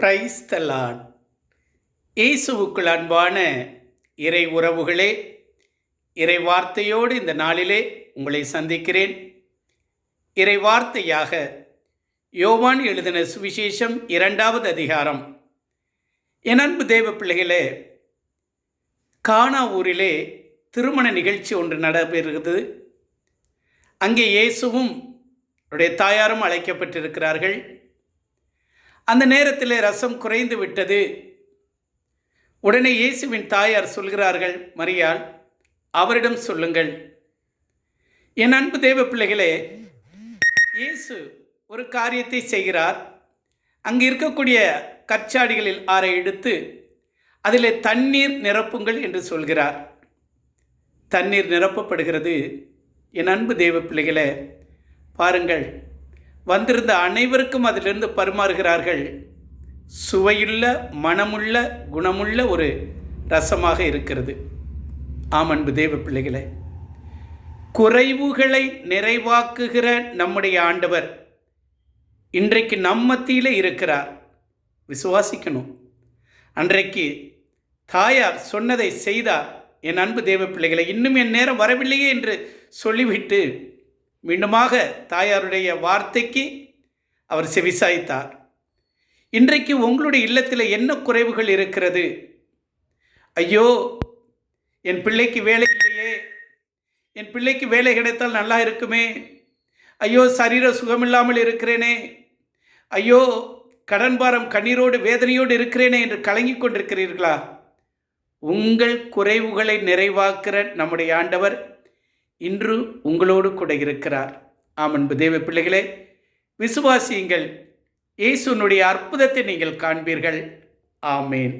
Price தலான் இயேசுவுக்குள் அன்பான இறை உறவுகளே இறை வார்த்தையோடு இந்த நாளிலே உங்களை சந்திக்கிறேன். இறை வார்த்தையாக யோவான் எழுதின சுவிசேஷம் இரண்டாவது அதிகாரம். என் அன்பு தேவ பிள்ளைகளே கானா ஊரிலே திருமண நிகழ்ச்சி ஒன்று நடைபெறுகிறது. அங்கே இயேசுவும் அவருடைய தாயாரும் அழைக்கப்பட்டிருக்கிறார்கள். அந்த நேரத்தில் ரசம் குறைந்து விட்டது. உடனே இயேசுவின் தாயார் சொல்கிறார்கள் மரியாள் அவரிடம் சொல்லுங்கள். என் அன்பு தேவ பிள்ளைகளே இயேசு ஒரு காரியத்தை செய்கிறார். அங்கு இருக்கக்கூடிய கற்சாடிகளில் ஆறை எடுத்து அதில் தண்ணீர் நிரப்புங்கள் என்று சொல்கிறார். தண்ணீர் நிரப்பப்படுகிறது. என் அன்பு தேவ பிள்ளைகளை பாருங்கள். வந்திருந்த அனைவருக்கும் அதிலிருந்து பரிமாறுகிறார்கள். சுவையுள்ள மனமுள்ள குணமுள்ள ஒரு ரசமாக இருக்கிறது. ஆம் அன்பு தேவ பிள்ளைகளே குறைவுகளை நிறைவாக்குகிற நம்முடைய ஆண்டவர் இன்றைக்கு நம் மத்தியில் இருக்கிறார். விசுவாசிக்கணும். அன்றைக்கு தாயார் சொன்னதை செய்தார். என் அன்பு தேவ பிள்ளைகளை இன்னும் என் நேரம் வரவில்லையே என்று சொல்லிவிட்டு மீண்டுமாக தாயாருடைய வார்த்தைக்கு அவர் செவிசாய்த்தார். இன்றைக்கு உங்களுடைய இல்லத்தில் என்ன குறைவுகள் இருக்கிறது? ஐயோ என் பிள்ளைக்கு வேலை இல்லையே. என் பிள்ளைக்கு வேலை கிடைத்தால் நல்லா இருக்குமே. ஐயோ சரீர சுகமில்லாமல் இருக்கிறேனே. ஐயோ கடன் பாரம் கண்ணீரோடு வேதனையோடு இருக்கிறேனே என்று கலங்கிக் கொண்டிருக்கிறீர்களா? உங்கள் குறைவுகளை நிறைவாக்குற நம்முடைய ஆண்டவர் இன்று உங்களோடு கூட இருக்கிறார். ஆம் அன்பு தேவ பிள்ளைகளே விசுவாசியுங்கள். இயேசுனுடைய அற்புதத்தை நீங்கள் காண்பீர்கள். ஆமேன்.